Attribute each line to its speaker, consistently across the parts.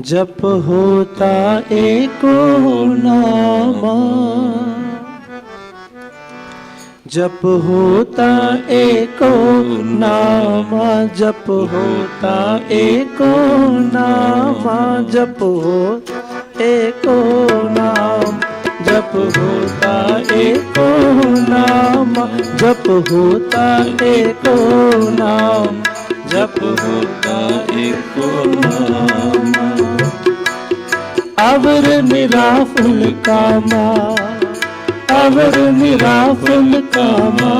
Speaker 1: जप होता एको नामा जप होता एको नामा जप होता एको नामा जप हो एको नाम जप होता एको नाम जप होता एको नाम जप होता एको नाम ਅਵਰ ਨਿਰਾਫਲ ਕਾਮਾ ਅਵਰ ਨਿਰਾਫਲ ਕਾਮਾ।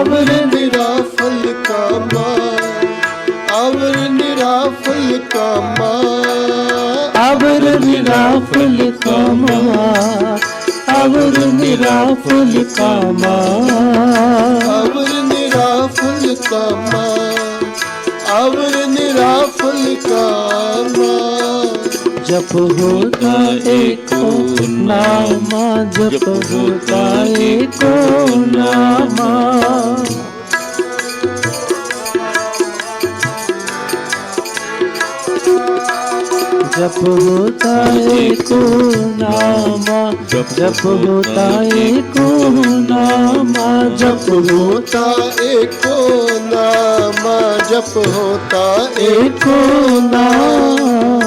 Speaker 1: ਅਵਰ
Speaker 2: ਨਿਰਾਫਲ ਕਾਮਾ ਅਵਰ ਨਿਰਾਫਲ ਕਾਮਾ।
Speaker 1: ਅਵਰ ਨਿਰਾਫਲ ਕਾਮਾ ਅਵਰ ਨਿਰਾਫਲ ਕਾਮਾ।
Speaker 2: ਅਵਰ ਨਿਰਾਫਲ ਕਾਮਾ ਅਵਰ ਨਿਰਾਫਲ ਕਾਮਾ।
Speaker 1: जप होता एको नामा जप होता एको नामा जप होता एको नामा जप जप होता एको नामा जप होता एको नामा
Speaker 3: जप होता एको नामा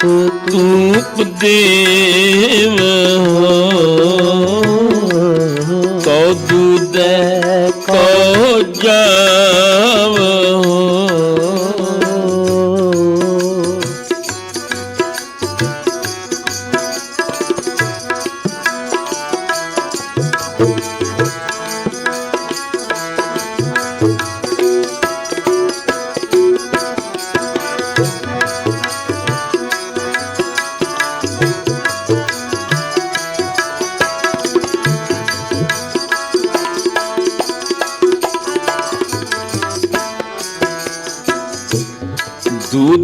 Speaker 3: ਧੂਪ ਦੇ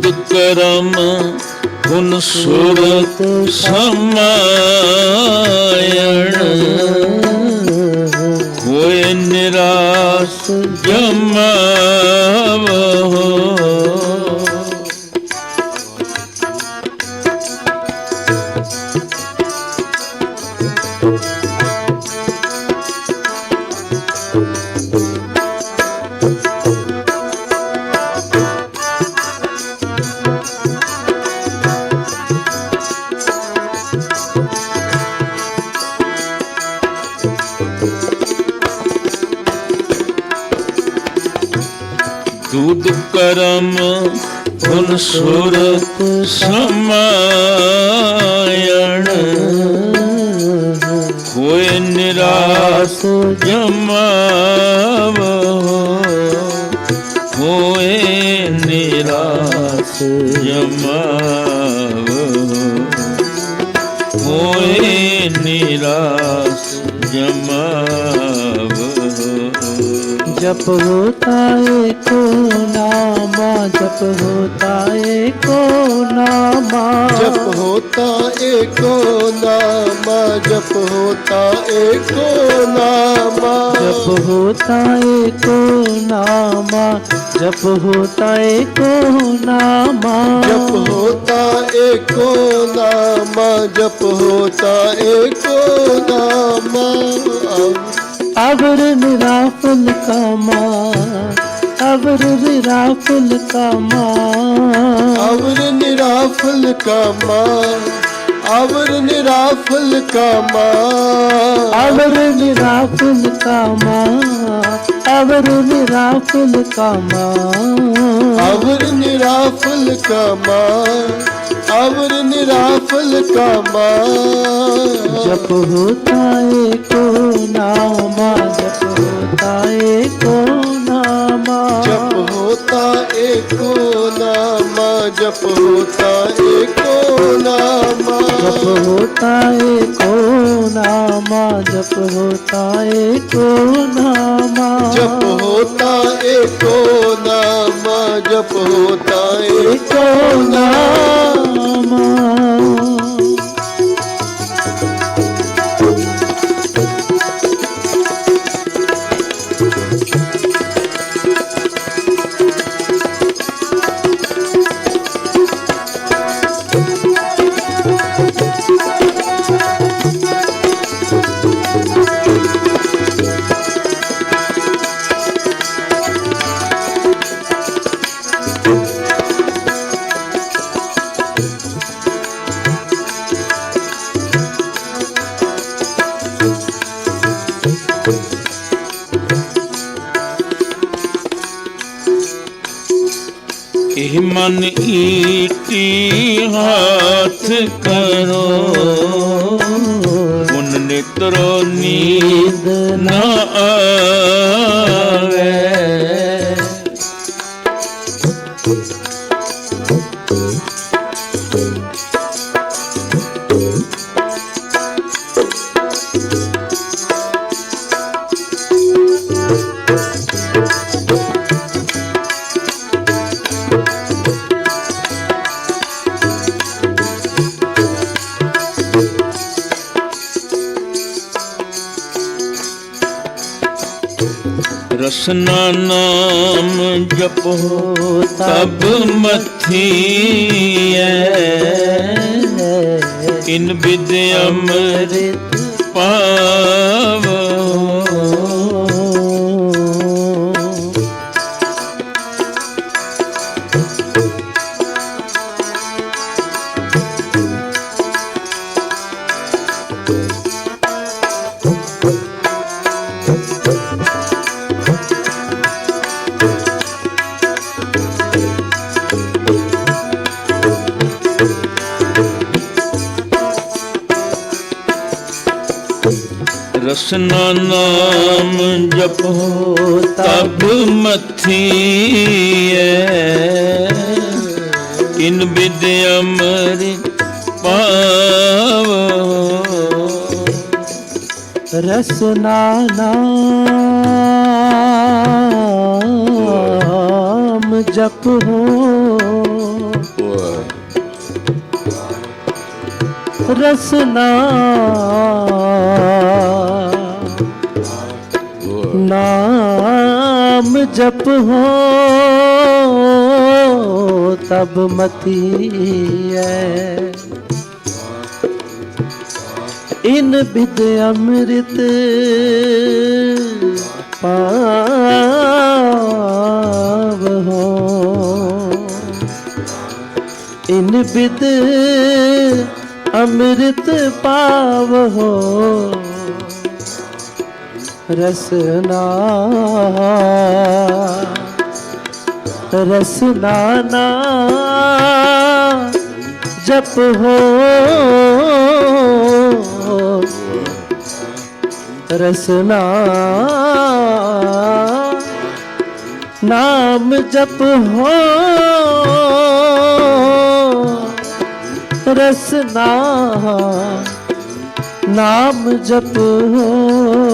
Speaker 3: ਕਰਮ ਹੁਨ ਸੁਰਤ ਸਮਾਇਣ। ਹੋਏ ਨਿਰਾਸ ਜਮਾਵੋ। ਸਮਾਇਣ। ਹੋਏ ਨਿਰਾਸ ਜਮਾਵੋ। ਹੋਏ ਨਿਰਾਸ ਜਮਾਵੋ। ਹੋਏ ਨਿਰਾਸ ਜਮ
Speaker 1: जप होता एको नामा जप होता एको नामा
Speaker 2: जप होता एको नामा जप होता एको नामा
Speaker 1: जप होता एको नामा जप होता एको नामा
Speaker 2: जप होता एको नामा जप होता एको नामा
Speaker 1: अवर निराफुल कामा अवर निराफुल कामा
Speaker 2: अवर निराफल कामा अवर निराफल कामा
Speaker 1: अवर निराफुल कामा अवर निराफुल कामा
Speaker 2: अवर निराफल कामा अवर निराफल कामा
Speaker 1: जप होता एको नामा जप होता एको नामा
Speaker 2: जप होता एको नामा जप होता एको नामा
Speaker 1: जप होता है को नामा जप होता है को नामा
Speaker 2: जप होता एको नामा जप होता एको
Speaker 1: को नामा
Speaker 3: Rasanana ਜਪੋ ਤਬ ਮਥੀਐ ਇਨ ਵਿਦ ਅੰਮ੍ਰਿਤ ਜਿਸਨਾ ਨਾਮ ਜਪੋ ਤਬ ਮਥੀਐ। ਇਨ ਬਿਦ ਅਮਰਿਤ ਪਾਵੋ।
Speaker 1: ਰਸਨਾ ਨਾਮ ਜਪ। ਰਸਨਾ नाम जप हो तब मती है इन विद अमृत पाव हो इन विद अमृत पाव हो ਰਸਨਾ ਰਸਨਾ ਨਾ ਜਪ ਹੋ ਰਸਨਾ ਨਾਮ ਜਪ ਹੋ ਰਸਨਾ ਨਾਮ ਜਪ ਹੋ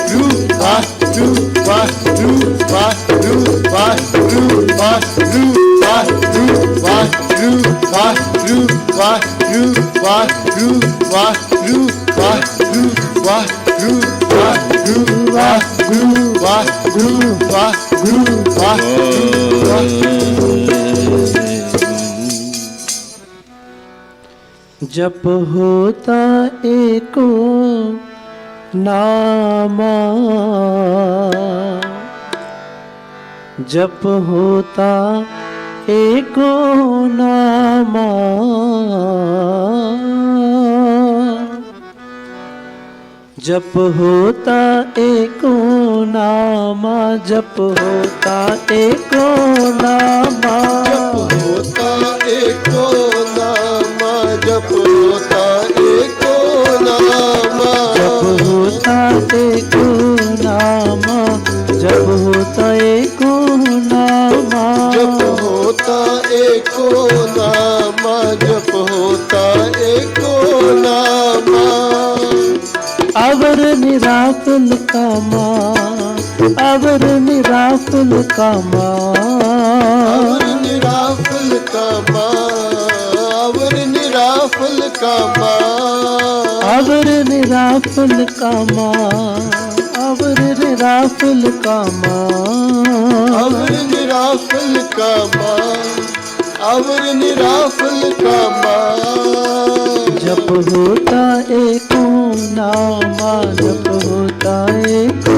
Speaker 1: ਵਾਹਿਗੁਰੂ ਵਾਹਿਗੁਰੂ ਵਾਹਿਗੁਰੂ ਵਾਹਿਗੁਰੂ
Speaker 2: ਵਾਹਿਗੁਰੂ ਵਾਹਿਗੁਰੂ ਵਾਹਿਗੁਰੂ
Speaker 1: ਵਾਹਿਗੁਰੂ ਵਾਹਿਗੁਰੂ ਵਾਹਿਗੁਰੂ जप होता एको नामा जप होता एको नामा जप होता एको नामा जप होता एको निराकुल कामा अवर निराकुल कामा
Speaker 2: अवर निराफल कामा अवर निराफल कामा
Speaker 1: अवर निराकुल कामा अवर निराकुल कामा
Speaker 2: अवर निराफल कामा अवर निराफल कामा
Speaker 1: जप होता एको नामा जप होता एको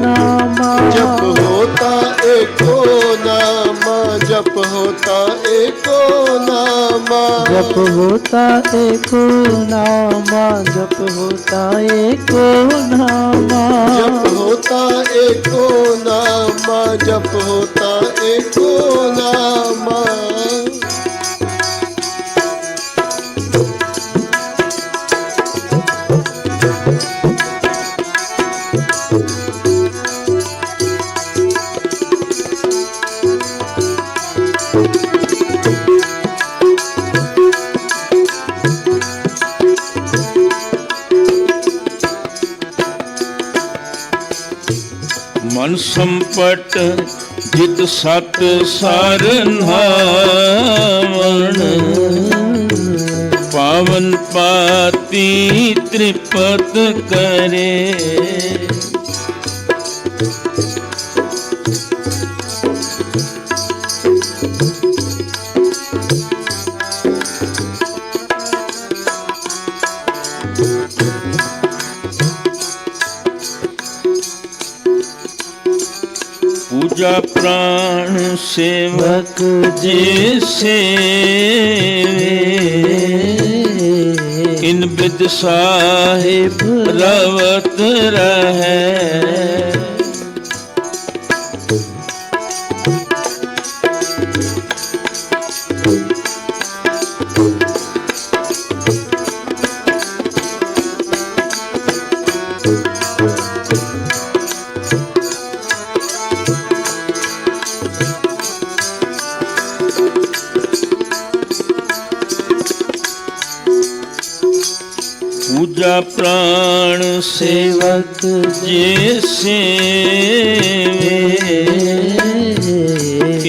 Speaker 1: नामा
Speaker 2: जप होता एको नामा जप होता एको नामा
Speaker 1: जप होता एको नामा जप होता एको नामा
Speaker 2: जप होता एको नामा जप होता एको नामा
Speaker 3: ਸੰਪਟ ਜਿਤ ਸਤ ਸਰਨਾਵਣ ਪਾਵਨ ਪਾਤੀ ਤ੍ਰਿਪਤ ਕਰੇ। का प्राण सेवक जे सेवे किन बिद साहिब रवत रहे ਪੂਜਾ ਪ੍ਰਾਣ ਸੇਵਕ ਜੇ ਸੇਵੇ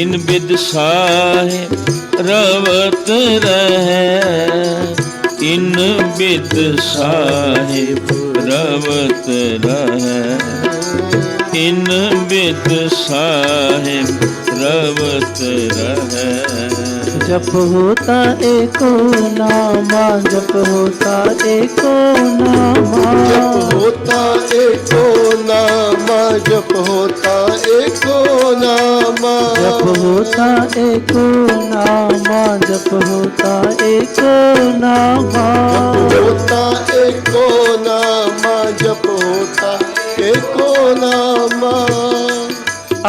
Speaker 3: ਇਨ ਬਿਦ ਸਾਹਿਬ ਰਵਤ ਰਹੈ। ਇਨ ਬਿਦ ਸਾਹਿਬ ਰਵਤ ਰਹੈ। ਇਨ ਬਿਦ ਸਾਹਿਬ ਰਵਤ ਰਹਿ।
Speaker 1: ਜਪ ਹੋਤਾ ਏਕੋ ਨਾਮਾ ਜਪ ਹੋਤਾ ਏਕੋ ਨਾਮਾ।
Speaker 2: ਜਪ ਹੋਤਾ ਏਕੋ ਨਾਮਾ ਜਪ ਹੋਤਾ ਏਕੋ ਨਾਮਾ।
Speaker 1: ਜਪ ਹੋਤਾ ਏਕੋ ਨਾਮਾ ਜਪ ਹੋਤਾ ਏਕੋ ਨਾਮਾ।
Speaker 2: ਜਪ ਹੋਤਾ ਏਕੋ ਨਾਮਾ ਜਪ ਹੋਤਾ एको नामा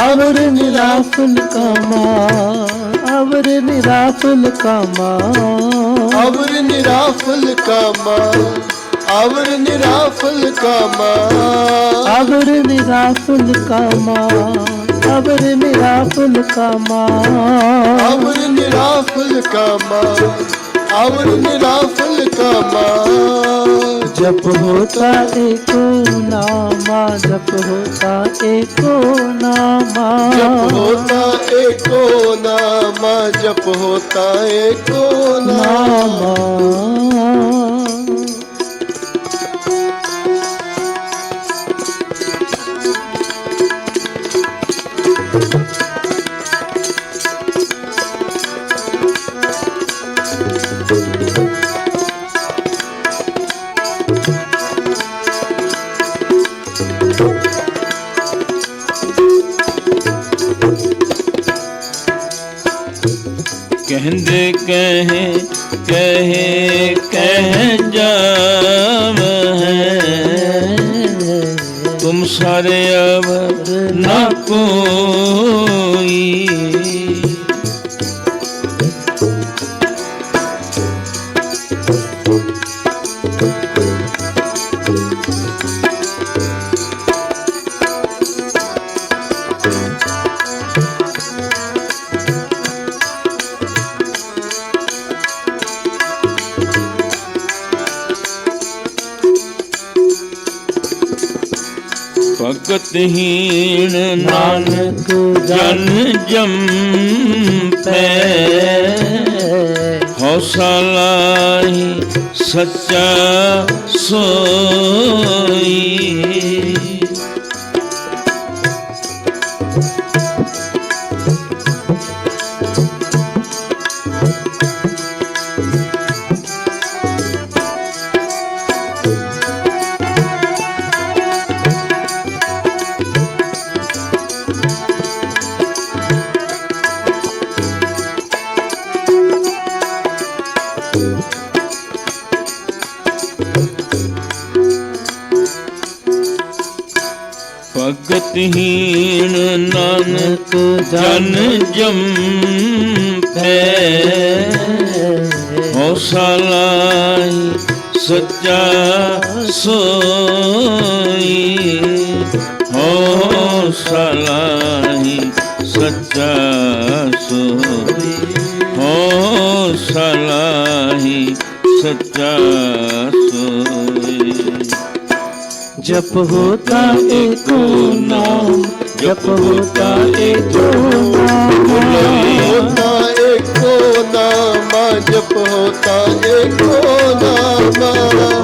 Speaker 1: अवर निराफुल कामा अवर निराफुल कामा
Speaker 2: अवर निराफल कामा अवर निराफल कामा
Speaker 1: अवर निराफुल कामा अवर निराफुल कामा
Speaker 2: अवर निराफल कामा अवर निराफल कामा
Speaker 1: जप होता एको नामा जप होता एको नामा
Speaker 2: जप होता एको नामा जप होता एको नामा
Speaker 1: नामा
Speaker 3: ਦੀਨ ਨਾਨਕ ਜਨ ਜਮ ਪੈ। ਹੌਸਲਾ ਸੱਚਾ ਸੋਈ। ਤੇ ਹੌਸਲਾਈ ਸੱਚਾ ਸੋਈ। ਹੌਸਲਾਈ ਸੱਚਾ ਸੋਈ। ਹੌਸਲਾਈ ਸੱਚਾ ਸੋਈ।
Speaker 1: ਜਪ ਹੋਤਾ ਏਕੋ ਨਾਮ जप होता एको
Speaker 2: होता एको नामा जप होता एको नामा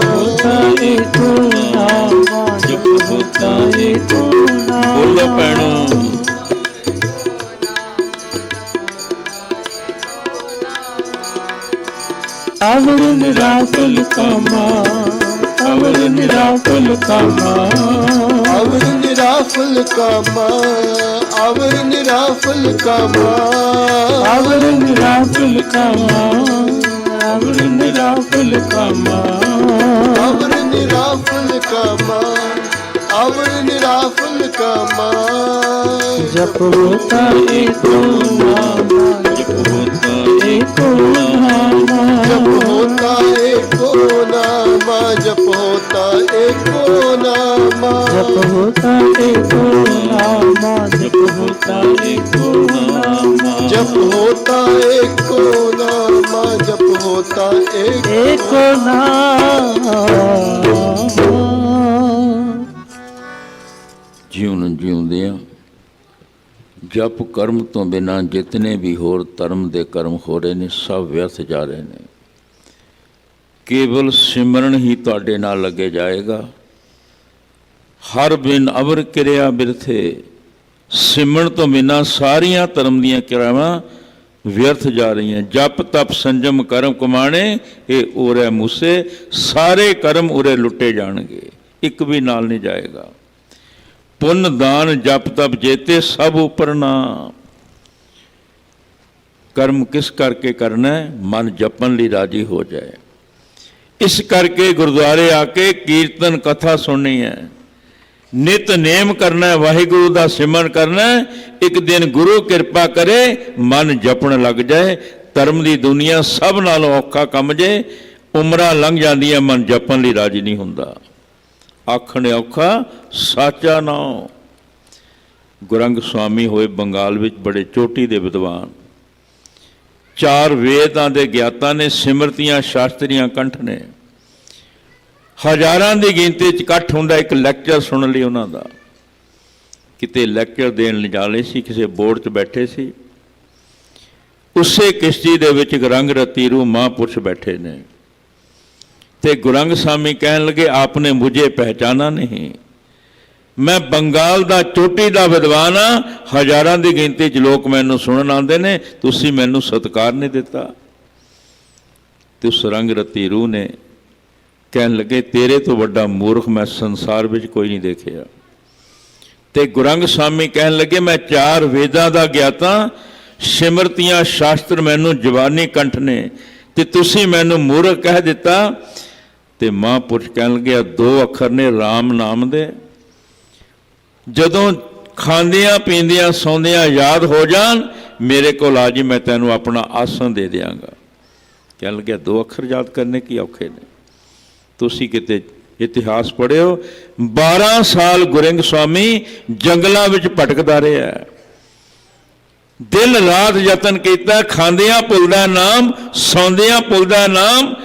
Speaker 1: होता एको नामा जप होता एको बोलो
Speaker 3: पढ़ो
Speaker 1: आवरण रातुल कमा। ਅਵਰ
Speaker 2: ਨਿਰਾਕਲ ਕਾਮਾ ਅਵਰ ਨਿਰਾਫਲ ਕਾਮਾ ਅਵਰ
Speaker 1: ਨਿਰਾਫਲ ਕਾਮਾ ਅਵਰ ਨਿਰਾਕਲ ਕਾਮਾ ਅਵਰ
Speaker 2: ਨਿਰਾਫਲ ਕਾਮਾ ਅਵਰ ਨਿਰਾਫਲ ਕਾਮਾ ਅਵਰ
Speaker 1: ਨਿਰਾਫਲ ਕਾਮਾ ਜਪੋ ਤਾਂ
Speaker 3: ਏਕੋ ਨਾਮ।
Speaker 1: एको नामा
Speaker 2: जप होता एको नामा जप होता एको नामा
Speaker 1: जप होता एको नामा जप होता एको नामा
Speaker 2: जप होता एको नामा जप होता एको
Speaker 1: एको ਨਾਮ
Speaker 3: ਜੀਵਨ ਜਿਉਂਦਿਆਂ ਜਪ ਕਰਮ ਤੋਂ ਬਿਨਾਂ ਜਿਤਨੇ ਵੀ ਹੋਰ ਧਰਮ ਦੇ ਕਰਮ ਹੋ ਰਹੇ ਨੇ, ਸਭ ਵਿਅਰਥ ਜਾ ਰਹੇ ਨੇ। ਕੇਵਲ ਸਿਮਰਨ ਹੀ ਤੁਹਾਡੇ ਨਾਲ ਲੱਗੇ ਜਾਏਗਾ। ਹਰ ਬਿਨ ਅਵਰ ਕਿਰਿਆ ਬਿਰਥੇ, ਸਿਮਰਨ ਤੋਂ ਬਿਨਾਂ ਸਾਰੀਆਂ ਧਰਮ ਦੀਆਂ ਕਿਰਿਆਵਾਂ ਵਿਅਰਥ ਜਾ ਰਹੀਆਂ। ਜਪ, ਤਪ, ਸੰਜਮ, ਕਰਮ, ਕਮਾਣੇ, ਇਹ ਉਰੇ ਮੂਸੇ, ਸਾਰੇ ਕਰਮ ਉਰੇ ਲੁੱਟੇ ਜਾਣਗੇ। ਇੱਕ ਵੀ ਨਾਲ ਨਹੀਂ ਜਾਏਗਾ। ਪੁੰਨ ਦਾਨ ਜਪ ਤਪ ਜੇਤੇ ਸਭ ਉਪਰ ਨਾਮ। ਕਰਮ ਕਿਸ ਕਰਕੇ ਕਰਨਾ ਹੈ? ਮਨ ਜਪਣ ਲਈ ਰਾਜੀ ਹੋ ਜਾਏ। ਇਸ ਕਰਕੇ ਗੁਰਦੁਆਰੇ ਆ ਕੇ ਕੀਰਤਨ ਕਥਾ ਸੁਣਨੀ ਹੈ। ਨਿਤ ਨੇਮ ਕਰਨਾ ਹੈ, ਵਾਹਿਗੁਰੂ ਦਾ ਸਿਮਰਨ ਕਰਨਾ ਇੱਕ ਦਿਨ ਗੁਰੂ ਕਿਰਪਾ ਕਰੇ, ਮਨ ਜਪਣ ਲੱਗ ਜਾਏ। ਧਰਮ ਦੀ ਦੁਨੀਆ ਸਭ ਨਾਲੋਂ ਔਖਾ ਕੰਮ ਜੇ। ਉਮਰਾਂ ਲੰਘ ਜਾਂਦੀਆਂ, ਮਨ ਜਪਣ ਲਈ ਰਾਜੀ ਨਹੀਂ ਹੁੰਦਾ। ਆਖਣ ਔਖਾ ਸਾਚਾ ਨਾਮ ਗੁਰੰਗ ਸੁਆਮੀ ਹੋਏ ਬੰਗਾਲ ਵਿੱਚ ਬੜੇ ਚੋਟੀ ਦੇ ਵਿਦਵਾਨ। ਚਾਰ ਵੇਦਾਂ ਦੇ ਗਿਆਤਾ ਨੇ ਸਿਮਰਤੀਆਂ ਸ਼ਾਸਤਰੀਆਂ ਕੰਠ ਨੇ। ਹਜ਼ਾਰਾਂ ਦੀ ਗਿਣਤੀ 'ਚ ਇਕੱਠ ਹੁੰਦਾ ਇੱਕ ਲੈਕਚਰ ਸੁਣਨ ਲਈ ਉਹਨਾਂ ਦਾ। ਕਿਤੇ ਲੈਕਚਰ ਦੇਣ ਲਿਜਾਲੇ ਸੀ, ਕਿਸੇ ਬੋਰਡ 'ਚ ਬੈਠੇ ਸੀ। ਉਸੇ ਕਿਸ਼ਤੀ ਦੇ ਵਿੱਚ ਇੱਕ ਰੰਗ ਰਤੀਰੂ ਮਹਾਂਪੁਰਸ਼ ਬੈਠੇ ਨੇ। ਤੇ ਗੁਰੰਗ ਸਾਮੀ ਕਹਿਣ ਲੱਗੇ, ਆਪਨੇ ਮੁਝੇ ਪਹਿਚਾਨਾ ਨਹੀਂ। ਮੈਂ ਬੰਗਾਲ ਦਾ ਚੋਟੀ ਦਾ ਵਿਦਵਾਨ ਆ ਹਜ਼ਾਰਾਂ ਦੀ ਗਿਣਤੀ 'ਚ ਲੋਕ ਮੈਨੂੰ ਸੁਣਨ ਆਉਂਦੇ ਨੇ। ਤੁਸੀਂ ਮੈਨੂੰ ਸਤਿਕਾਰ ਨਹੀਂ ਦਿੱਤਾ। ਤੇ ਉਸ ਰੰਗ ਰਤੀ ਰੂਹ ਨੇ ਕਹਿਣ ਲੱਗੇ, ਤੇਰੇ ਤੋਂ ਵੱਡਾ ਮੂਰਖ ਮੈਂ ਸੰਸਾਰ ਵਿੱਚ ਕੋਈ ਨਹੀਂ ਦੇਖਿਆ। ਤੇ ਗੁਰੰਗ ਸਾਮੀ ਕਹਿਣ ਲੱਗੇ, ਮੈਂ ਚਾਰ ਵੇਦਾਂ ਦਾ ਗਿਆਤਾ। ਸਿਮਰਤੀਆਂ ਸ਼ਾਸਤਰ ਮੈਨੂੰ ਜਵਾਨੀ ਕੰਠ ਨੇ ਤੇ ਤੁਸੀਂ ਮੈਨੂੰ ਮੂਰਖ ਕਹਿ ਦਿੱਤਾ। ਤੇ ਮਹਾਂਪੁਰਸ਼ ਕਹਿਣ ਲੱਗਿਆ ਦੋ ਅੱਖਰ ਨੇ RAM ਨਾਮ ਦੇ। ਜਦੋਂ ਖਾਂਦਿਆਂ ਪੀਂਦਿਆਂ ਸੌਂਦਿਆਂ ਯਾਦ ਹੋ ਜਾਣ, ਮੇਰੇ ਕੋਲ ਆ ਜੀ, ਮੈਂ ਤੈਨੂੰ ਆਪਣਾ ਆਸਣ ਦੇ ਦਿਆਂਗਾ। ਕਹਿਣ ਲੱਗਿਆ ਦੋ ਅੱਖਰ ਯਾਦ ਕਰਨੇ ਕੀ ਔਖੇ ਨੇ। ਤੁਸੀਂ ਕਿਤੇ ਇਤਿਹਾਸ ਪੜ੍ਹਿਓ 12 ਸਾਲ ਗੁਰਿੰਗ ਸਵਾਮੀ ਜੰਗਲਾਂ ਵਿੱਚ ਭਟਕਦਾ ਰਿਹਾ ਦਿਨ ਰਾਤ ਯਤਨ ਕੀਤਾ, ਖਾਂਦਿਆਂ ਭੁੱਲਦਾ ਨਾਮ, ਸੌਂਦਿਆਂ ਭੁੱਲਦਾ ਨਾਮ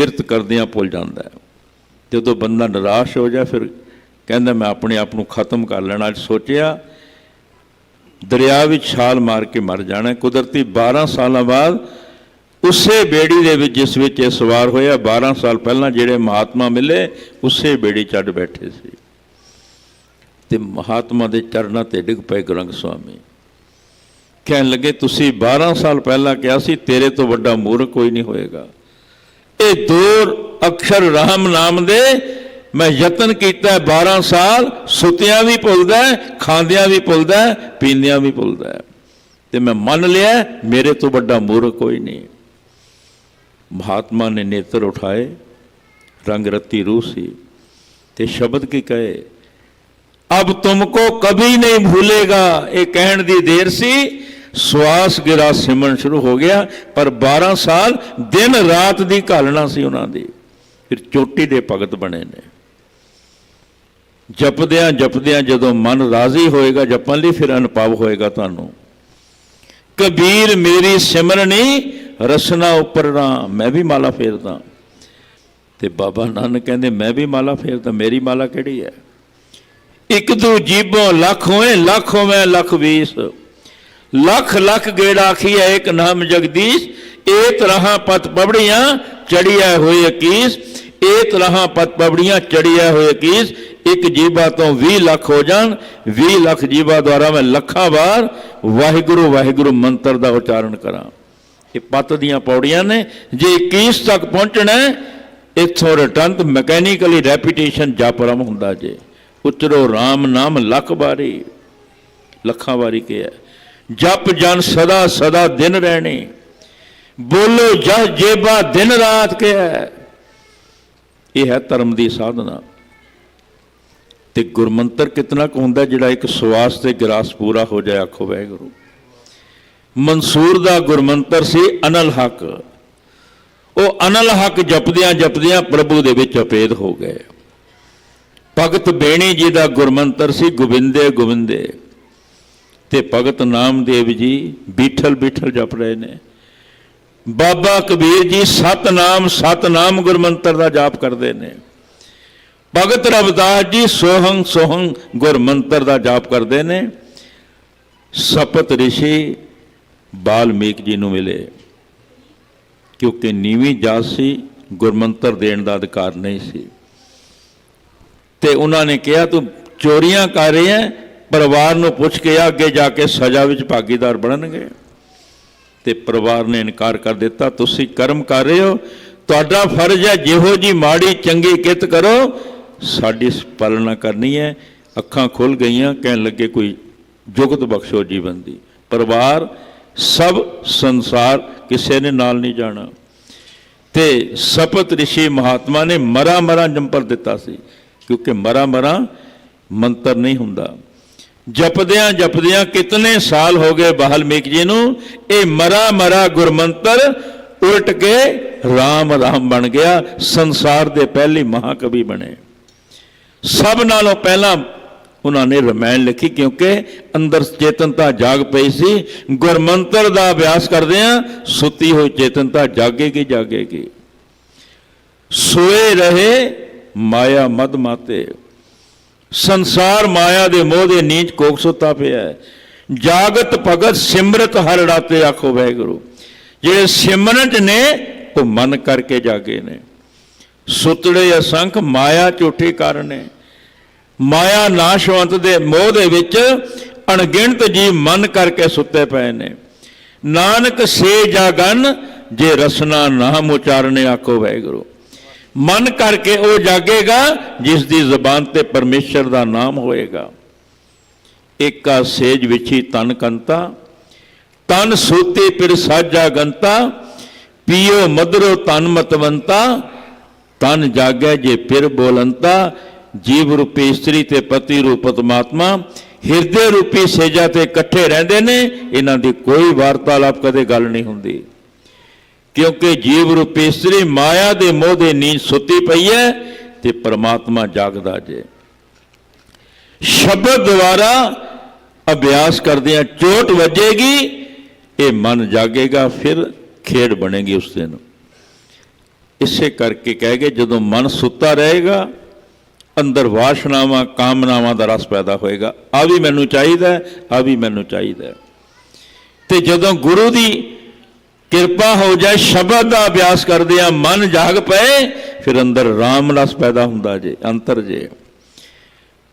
Speaker 3: ਕਿਰਤ ਕਰਦਿਆਂ ਭੁੱਲ ਜਾਂਦਾ ਹੈ। ਜਦੋਂ ਬੰਦਾ ਨਿਰਾਸ਼ ਹੋ ਜਾ ਫਿਰ ਕਹਿੰਦਾ, ਮੈਂ ਆਪਣੇ ਆਪ ਨੂੰ ਖਤਮ ਕਰ ਲੈਣਾ। ਅੱਜ ਸੋਚਿਆ, ਦਰਿਆ ਵਿੱਚ ਛਾਲ ਮਾਰ ਕੇ ਮਰ ਜਾਣਾ। ਕੁਦਰਤੀ 12 ਸਾਲਾਂ ਬਾਅਦ ਉਸੇ ਬੇੜੀ ਦੇ ਵਿੱਚ, ਜਿਸ ਵਿੱਚ ਇਹ ਸਵਾਰ ਹੋਇਆ 12 ਸਾਲ ਪਹਿਲਾਂ ਜਿਹੜੇ ਮਹਾਤਮਾ ਮਿਲੇ, ਉਸੇ ਬੇੜੀ ਚੜ ਬੈਠੇ ਸੀ। ਤੇ ਮਹਾਤਮਾ ਦੇ ਚਰਨਾਂ ਤੇ ਡਿੱਗ ਪਏ ਗਰੰਗ ਸਵਾਮੀ ਕਹਿਣ ਲੱਗੇ, ਤੁਸੀਂ 12 ਸਾਲ ਪਹਿਲਾਂ ਕਿਹਾ ਸੀ, ਤੇਰੇ ਤੋਂ ਵੱਡਾ ਮੂਰਖ ਕੋਈ ਨਹੀਂ ਹੋਏਗਾ। ਇਹ ਦੋ ਅਕਸ਼ਰ ਰਾਮ ਨਾਮ ਦੇ ਮੈਂ ਯਤਨ ਕੀਤਾ 12 ਸਾਲ ਸੁੱਤਿਆਂ ਵੀ ਭੁੱਲਦਾ ਖਾਂਦਿਆਂ ਵੀ ਭੁੱਲਦਾ ਪੀਂਦਿਆਂ ਵੀ ਭੁੱਲਦਾ ਤੇ ਮੈਂ ਮੰਨ ਲਿਆ, ਮੇਰੇ ਤੋਂ ਵੱਡਾ ਮੂਰਖ ਕੋਈ ਨਹੀਂ। ਮਹਾਤਮਾ ਨੇ ਨੇਤਰ ਉਠਾਏ, ਰੰਗ ਰਤੀ ਰੂਹ ਸੀ ਤੇ ਸ਼ਬਦ ਕੀ ਕਹੇ, ਅਬ ਤੁਮਕੋ ਕभी ਨਹੀਂ ਭੂਲੇਗਾ। ਇਹ ਕਹਿਣ ਦੀ ਦੇਰ ਸੀ ਸਵਾਸ ਗਿਰਾ ਸਿਮਰਨ ਸ਼ੁਰੂ ਹੋ ਗਿਆ, ਪਰ 12 ਸਾਲ ਦਿਨ ਰਾਤ ਦੀ ਘਾਲਣਾ ਸੀ ਉਹਨਾਂ ਦੀ। ਫਿਰ ਚੋਟੀ ਦੇ ਭਗਤ ਬਣੇ ਨੇ। ਜਪਦਿਆਂ ਜਪਦਿਆਂ ਜਦੋਂ ਮਨ ਰਾਜ਼ੀ ਹੋਏਗਾ, ਜਪਣ ਲਈ ਫਿਰ ਅਨੁਭਵ ਹੋਏਗਾ ਤੁਹਾਨੂੰ। ਕਬੀਰ, ਮੇਰੀ ਸਿਮਰਨੀ, ਰਸਨਾ ਉੱਪਰ ਨਾ ਮੈਂ ਵੀ ਮਾਲਾ ਫੇਰਦਾ। ਤੇ ਬਾਬਾ ਨਾਨਕ ਕਹਿੰਦੇ, ਮੈਂ ਵੀ ਮਾਲਾ ਫੇਰਦਾ, ਮੇਰੀ ਮਾਲਾ ਕਿਹੜੀ ਹੈ? ਇੱਕ ਦੂ ਜੀਬੋਂ ਲੱਖ ਹੋਏ, ਲੱਖ ਹੋਵੇ, ਲੱਖ ਵੀਸ। ਲੱਖ ਲੱਖ ਗੇੜਾ ਆਖੀਐ ਇੱਕ ਨਾਮ ਜਗਦੀਸ਼ ਏਤ ਰਹਾ ਪਤ ਪਬੜੀਆਂ ਚੜੀਐ ਹੋਏ 21 ਏਤ ਰਹਾ ਪਤ ਪਬੜੀਆਂ ਚੜੀਐ ਹੋਏ 21 ਇੱਕ ਜੀਬਾ ਤੋਂ 20 ਲੱਖ ਹੋ ਜਾਣ 20 ਲੱਖ ਜੀਬਾ ਦੁਆਰਾ ਮੈਂ ਲੱਖਾਂ ਵਾਰ ਵਾਹਿਗੁਰੂ ਵਾਹਿਗੁਰੂ ਮੰਤਰ ਦਾ ਉਚਾਰਨ ਕਰਾਂ। ਇਹ ਪਤ ਦੀਆਂ ਪੌੜੀਆਂ ਨੇ ਜੇ 21 ਤੱਕ ਪਹੁੰਚਣਾ ਹੈ, ਇੱਥੋਂ ਰਿਟੰਤ ਮੈਕੈਨੀਕਲੀ ਰੈਪੀਟੇਸ਼ਨ ਜਾਪਰਮ ਹੁੰਦਾ ਜੇ। ਉਚਰੋ RAM ਨਾਮ ਲੱਖ ਵਾਰੀ ਲੱਖਾਂ ਵਾਰੀ ਕਿਹਾ। ਜਪ ਜਨ ਸਦਾ ਸਦਾ ਦਿਨ ਰਹਿਣੇ। ਬੋਲੋ, ਜਹ ਜੇਬਾ ਦਿਨ ਰਾਤ ਕਹਿ? ਇਹ ਹੈ ਧਰਮ ਦੀ ਸਾਧਨਾ। ਤੇ ਗੁਰਮੰਤਰ ਕਿਤਨਾ ਕੁ ਹੁੰਦਾ ਜਿਹੜਾ ਇੱਕ ਸਵਾਸ ਤੇ ਗਰਾਸ ਪੂਰਾ ਹੋ ਜਾਏ, ਆਖੋ ਵਾਹਿਗੁਰੂ। ਮਨਸੂਰ ਦਾ ਗੁਰਮੰਤਰ ਸੀ ਅਨਲ ਹਕ। ਉਹ ਅਨਲ ਹਕ ਜਪਦਿਆਂ ਜਪਦਿਆਂ ਪ੍ਰਭੂ ਦੇ ਵਿੱਚ ਅਪੇਦ ਹੋ ਗਏ। ਭਗਤ ਬੇਣੀ ਜੀ ਦਾ ਗੁਰਮੰਤਰ ਸੀ, ਗੋਬਿੰਦੇ ਗੋਬਿੰਦੇ। ਤੇ ਭਗਤ ਨਾਮਦੇਵ ਜੀ ਬੀਠਲ ਬੀਠਲ ਜਪ ਰਹੇ ਨੇ। ਬਾਬਾ ਕਬੀਰ ਜੀ ਸਤਨਾਮ ਸਤਨਾਮ ਗੁਰਮੰਤਰ ਦਾ ਜਾਪ ਕਰਦੇ ਨੇ। ਭਗਤ ਰਵਿਦਾਸ ਜੀ ਸੋਹੰ ਸੋਹੰ ਗੁਰਮੰਤਰ ਦਾ ਜਾਪ ਕਰਦੇ ਨੇ। ਸਪਤ ਰਿਸ਼ੀ ਬਾਲਮੀਕ ਜੀ ਨੂੰ ਮਿਲੇ। ਕਿਉਂਕਿ ਨੀਵੀਂ ਜਾਤ ਸੀ ਗੁਰਮੰਤਰ ਦੇਣ ਦਾ ਅਧਿਕਾਰ ਨਹੀਂ ਸੀ। ਤੇ ਉਹਨਾਂ ਨੇ ਕਿਹਾ ਤੂੰ ਚੋਰੀਆਂ ਕਰ ਰਿਹਾ ਹੈ, ਪਰਿਵਾਰ ਨੂੰ ਪੁੱਛ ਕੇ ਆ, ਅੱਗੇ ਜਾ ਕੇ ਸਜ਼ਾ ਵਿੱਚ ਭਾਗੀਦਾਰ ਬਣਨਗੇ। ਤੇ ਪਰਿਵਾਰ ਨੇ ਇਨਕਾਰ ਕਰ ਦਿੱਤਾ ਤੁਸੀਂ ਕਰਮ ਕਰ ਰਹੇ ਹੋ। ਤੁਹਾਡਾ ਫਰਜ਼ ਹੈ ਜਿਹੋ ਜੀ ਮਾੜੀ ਚੰਗੀ ਕਿਤ ਕਰੋ ਸਾਡੀ ਪਾਲਣਾ ਕਰਨੀ ਹੈ। ਅੱਖਾਂ ਖੁੱਲ ਗਈਆਂ ਕਹਿਣ ਲੱਗੇ ਕੋਈ ਜੁਗਤ ਬਖਸ਼ੋ ਜੀਵਨ ਦੀ। ਪਰਿਵਾਰ ਸਭ ਸੰਸਾਰ ਕਿਸੇ ਨੇ ਨਾਲ ਨਹੀਂ ਜਾਣਾ। ਤੇ ਸਪਤ ਰਿਸ਼ੀ ਮਹਾਤਮਾ ਨੇ ਮਰਾ ਮਰਾ ਜੰਪਰ ਦਿੱਤਾ ਸੀ ਕਿਉਂਕਿ ਮਰਾ ਮਰਾ ਮੰਤਰ ਨਹੀਂ ਹੁੰਦਾ। ਜਪਦਿਆਂ ਜਪਦਿਆਂ ਕਿਤਨੇ ਸਾਲ ਹੋ ਗਏ ਬਾਲਮੀਕ ਜੀ ਨੂੰ, ਇਹ ਮਰਾ ਮਰਾ ਗੁਰਮੰਤਰ ਉਲਟ ਕੇ ਰਾਮ ਰਾਮ ਬਣ ਗਿਆ, ਸੰਸਾਰ ਦੇ ਪਹਿਲੇ ਮਹਾਕਵੀ ਬਣੇ। ਸਭ ਨਾਲੋਂ ਪਹਿਲਾਂ ਉਹਨਾਂ ਨੇ ਰਮਾਇਣ ਲਿਖੀ ਕਿਉਂਕਿ ਅੰਦਰ ਚੇਤਨਤਾ ਜਾਗ ਪਈ ਸੀ, ਗੁਰਮੰਤਰ ਦਾ ਅਭਿਆਸ ਕਰਦੇ ਆ, ਸੁੱਤੀ ਹੋਈ ਚੇਤਨਤਾ ਜਾਗੇਗੀ ਜਾਗੇਗੀ। ਸੋਏ ਰਹੇ ਮਾਇਆ ਮਦ ਮਾਤੇ। ਸੰਸਾਰ ਮਾਇਆ ਦੇ ਮੋਹ ਦੇ ਨੀਚ ਕੋਕ ਸੁੱਤਾ ਪਿਆ ਹੈ। ਜਾਗਤ ਭਗਤ ਸਿਮਰਤ ਹਰ ਰਾਤੇ ਆਖੋ ਵਾਹਿਗੁਰੂ, ਜਿਹੜੇ ਸਿਮਰਨ ਚ ਨੇ, ਉਹ ਮਨ ਕਰਕੇ ਜਾਗੇ ਨੇ। ਸੁਤੜੇ ਅਸੰਖ ਮਾਇਆ ਝੂਠੇ ਕਾਰਨ ਨੇ ਮਾਇਆ ਨਾਸ਼ਵੰਤ ਦੇ ਮੋਹ ਦੇ ਵਿੱਚ ਅਣਗਿਣਤ ਜੀ ਮਨ ਕਰਕੇ ਸੁੱਤੇ ਪਏ ਨੇ। ਨਾਨਕ ਸੇ ਜਾਗਨ, ਜੇ ਰਸਨਾ ਨਾਮ ਉਚਾਰਨੇ ਆਖੋ ਵਾਹਿਗੁਰੂ। ਮਨ ਕਰਕੇ ਉਹ ਜਾਗੇਗਾ ਜਿਸ ਦੀ ਜ਼ਬਾਨ ਤੇ ਪਰਮੇਸ਼ਰ ਦਾ ਨਾਮ ਹੋਏਗਾ। ਏਕਾ ਸੇਜ ਵਿਚੀ ਤਨ ਕੰਤਾ, ਤਨ ਸੂਤੇ ਪਿਰ ਸਾਜਾ ਗੰਤਾ, ਪੀਓ ਮਦਰੋ ਤਨ ਮਤਵੰਤਾ, ਤਨ ਜਾਗੈ ਜੇ ਪਿਰ ਬੋਲੰਤਾ, ਜੀਵ ਰੂਪੀ ਇਸਤਰੀ ਤੇ ਪਤੀ ਰੂਪ ਪਰਮਾਤਮਾ ਹਿਰਦੇ ਰੂਪੀ ਸੇਜਾ ਤੇ ਇਕੱਠੇ ਰਹਿੰਦੇ ਨੇ, ਇਹਨਾਂ ਦੀ ਕੋਈ ਵਾਰਤਾਲਾਪ ਕਦੇ ਗੱਲ ਨਹੀਂ ਹੁੰਦੀ। ਕਿਉਂਕਿ ਜੀਵ ਰੂਪੀ ਇਸਤਰੀ ਮਾਇਆ ਦੇ ਮੋਹ ਦੇ ਨੀਂਦ ਸੁੱਤੀ ਪਈ ਹੈ ਤੇ ਪਰਮਾਤਮਾ ਜਾਗਦਾ ਜੇ। ਸ਼ਬਦ ਦੁਆਰਾ ਅਭਿਆਸ ਕਰਦਿਆਂ ਚੋਟ ਵੱਜੇਗੀ, ਇਹ ਮਨ ਜਾਗੇਗਾ, ਫਿਰ ਖੇਡ ਬਣੇਗੀ ਉਸ ਦਿਨ। ਇਸੇ ਕਰਕੇ ਕਹਿ ਗਏ ਜਦੋਂ ਮਨ ਸੁੱਤਾ ਰਹੇਗਾ, ਅੰਦਰ ਵਾਸ਼ਨਾਵਾਂ, ਕਾਮਨਾਵਾਂ ਦਾ ਰਸ ਪੈਦਾ ਹੋਏਗਾ। ਆ ਵੀ ਮੈਨੂੰ ਚਾਹੀਦਾ, ਆ ਵੀ ਮੈਨੂੰ ਚਾਹੀਦਾ। ਹੈ। ਤੇ ਜਦੋਂ ਗੁਰੂ ਦੀ ਕਿਰਪਾ ਹੋ ਜਾਏ, ਸ਼ਬਦ ਦਾ ਅਭਿਆਸ ਕਰਦੇ ਆ ਮਨ ਜਾਗ ਪਏ, ਫਿਰ ਅੰਦਰ ਰਾਮ ਰਸ ਪੈਦਾ ਹੁੰਦਾ ਜੇ, ਅੰਤਰ ਜੇ।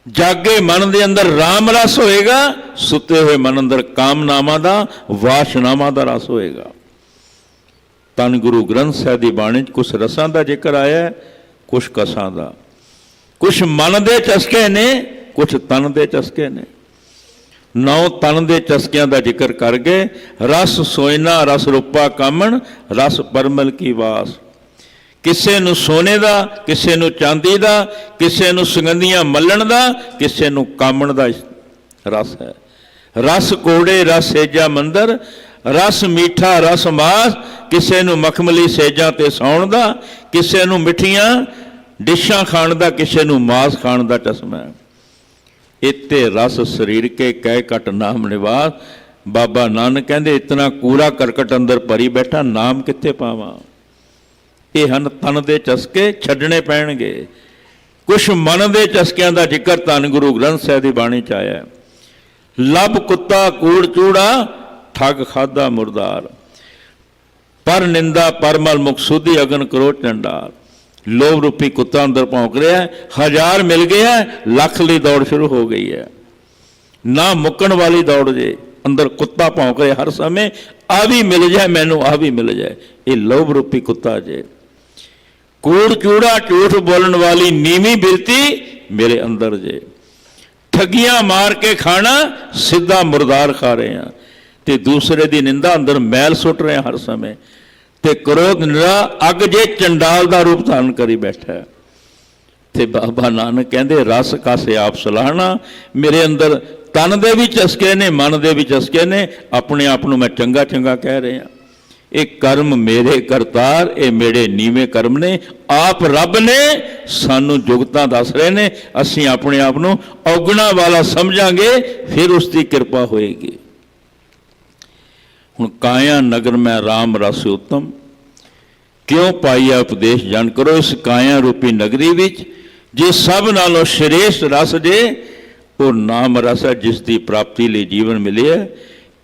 Speaker 3: ਜਾਗੇ ਮਨ ਦੇ ਅੰਦਰ ਰਾਮ ਰਸ ਹੋਏਗਾ, ਸੁੱਤੇ ਹੋਏ ਮਨ ਅੰਦਰ ਕਾਮਨਾਵਾਂ ਦਾ, ਵਾਸ਼ਨਾਵਾਂ ਦਾ ਰਸ ਹੋਏਗਾ। ਤਨ ਗੁਰੂ ਗ੍ਰੰਥ ਸਾਹਿਬ ਦੀ ਬਾਣੀ 'ਚ ਕੁਝ ਰਸਾਂ ਦਾ ਜ਼ਿਕਰ ਆਇਆ ਹੈ ਕੁਝ ਕਸਾਂ ਦਾ। ਕੁਝ ਮਨ ਦੇ ਚਸਕੇ ਨੇ ਕੁਝ ਤਨ ਦੇ ਚਸਕੇ ਨੇ। ਨੌ ਤਨ ਦੇ ਚਸਕਿਆਂ ਦਾ ਜ਼ਿਕਰ ਕਰ ਗਏ ਰਸ ਸੋਇਨਾ, ਰਸ ਰੂਪਾ ਕਾਮਣ, ਰਸ ਪਰਮਲ ਕੀ ਵਾਸ। ਕਿਸੇ ਨੂੰ ਸੋਨੇ ਦਾ, ਕਿਸੇ ਨੂੰ ਚਾਂਦੀ ਦਾ, ਕਿਸੇ ਨੂੰ ਸੁਗੰਧੀਆਂ ਮੱਲਣ ਦਾ, ਕਿਸੇ ਨੂੰ ਕਾਮਣ ਦਾ ਰਸ ਹੈ। ਰਸ ਕੋੜੇ, ਰਸ ਸੇਜਾ ਮੰਦਰ, ਰਸ ਮੀਠਾ, ਰਸ ਮਾਸ, ਕਿਸੇ ਨੂੰ ਮਖਮਲੀ ਸੇਜਾਂ ਤੇ ਸੌਣ ਦਾ, ਕਿਸੇ ਨੂੰ ਮਿੱਠੀਆਂ ਡਿਸ਼ਾਂ ਖਾਣ ਦਾ, ਕਿਸੇ ਨੂੰ ਮਾਸ ਖਾਣ ਦਾ ਚਸਮਾ ਹੈ। ਇਤੇ ਰਸ ਸਰੀਰ ਕੇ ਕਹਿ ਕਟ ਨਾਮ ਨਿਵਾਸ। ਬਾਬਾ ਨਾਨਕ ਕਹਿੰਦੇ, ਇਤਨਾ ਕੂੜਾ ਕਰਕਟ ਅੰਦਰ ਭਰੀ ਬੈਠਾ, ਨਾਮ ਕਿੱਥੇ ਪਾਵਾਂ? ਇਹ ਹਨ ਤਨ ਦੇ ਚਸਕੇ, ਛੱਡਣੇ ਪੈਣਗੇ। ਕੁਛ ਮਨ ਦੇ ਚਸਕਿਆਂ ਦਾ ਜ਼ਿਕਰ ਧੰਨ ਗੁਰੂ ਗ੍ਰੰਥ ਸਾਹਿਬ ਦੀ ਬਾਣੀ ਚ ਆਇਆ ਲੱਭ ਕੁੱਤਾ, ਕੂੜ ਚੂੜਾ, ਠੱਗ ਖਾਦਾ ਮੁਰਦਾਰ। ਪਰ ਨਿੰਦਾ ਪਰਮਲ ਮੁਕਸੂਦੀ ਅਗਨ ਕਰੋ ਚੰਡਾਰ ਲੋਭ ਰੂਪੀ ਕੁੱਤਾ ਅੰਦਰ ਭੌਂਕ ਰਿਹਾ ਹੈ। ਹਜ਼ਾਰ ਮਿਲ ਗਿਆ ਹੈ, ਲੱਖ ਲਈ ਦੌੜ ਸ਼ੁਰੂ ਹੋ ਗਈ ਹੈ। ਨਾ ਮੁੱਕਣ ਵਾਲੀ ਦੌੜ ਜੇ ਅੰਦਰ ਕੁੱਤਾ ਭੌਂਕ ਰਿਹਾ ਹਰ ਸਮੇਂ ਆ ਵੀ ਮਿਲ ਜਾਏ ਮੈਨੂੰ ਆ ਵੀ ਮਿਲ ਜਾਏ। ਇਹ ਲੋਭ ਰੂਪੀ ਕੁੱਤਾ ਜੇ। ਕੂੜ ਚੂੜਾ ਝੂਠ ਬੋਲਣ ਵਾਲੀ ਨੀਵੀਂ ਬਿਰਤੀ ਮੇਰੇ ਅੰਦਰ ਜੇ। ਠੱਗੀਆਂ ਮਾਰ ਕੇ ਖਾਣਾ ਸਿੱਧਾ ਮੁਰਦਾਰ ਖਾ ਰਹੇ ਆ ਤੇ ਦੂਸਰੇ ਦੀ ਨਿੰਦਾ ਅੰਦਰ ਮੈਲ ਸੁੱਟ ਰਹੇ ਹਰ ਸਮੇਂ। ਤੇ ਕ੍ਰੋਧ ਨਿਰਾ ਅੱਗ ਜੇ ਚੰਡਾਲ ਦਾ ਰੂਪ ਧਾਰਨ ਕਰੀ ਬੈਠਾ ਤੇ ਬਾਬਾ ਨਾਨਕ ਕਹਿੰਦੇ, ਰਸ ਕਾਸੇ ਆਪ ਸਲਾਹਣਾ। ਮੇਰੇ ਅੰਦਰ ਤਨ ਦੇ ਵੀ ਚਸਕੇ ਨੇ, ਮਨ ਦੇ ਵੀ ਚਸਕੇ ਨੇ। ਆਪਣੇ ਆਪ ਨੂੰ ਮੈਂ ਚੰਗਾ ਚੰਗਾ ਕਹਿ ਰਿਹਾ। ਇਹ ਕਰਮ ਮੇਰੇ ਕਰਤਾਰ, ਇਹ ਮੇਰੇ ਨੀਵੇਂ ਕਰਮ ਨੇ। ਆਪ ਰੱਬ ਨੇ ਸਾਨੂੰ ਜੁਗਤਾਂ ਦੱਸ ਰਹੇ ਨੇ। ਅਸੀਂ ਆਪਣੇ ਆਪ ਨੂੰ ਔਗਣਾ ਵਾਲਾ ਸਮਝਾਂਗੇ, ਫਿਰ ਉਸ ਦੀ ਕਿਰਪਾ ਹੋਏਗੀ। ਹੁਣ ਕਾਇਆ ਨਗਰ ਮੈਂ RAM ਰਸ ਉਤਮ ਕਿਉਂ ਪਾਈਆ ਉਪਦੇਸ਼ ਜਨ ਕਰੋ ਇਸ ਕਾਇਆ ਰੂਪੀ ਨਗਰੀ ਵਿੱਚ, ਜੇ ਸਭ ਨਾਲੋਂ ਸ਼੍ਰੇਸ਼ਟ ਰਸ ਜੇ, ਉਹ ਨਾਮ ਰਸ ਹੈ ਜਿਸ ਦੀ ਪ੍ਰਾਪਤੀ ਲਈ ਜੀਵਨ ਮਿਲਿਆ ਹੈ।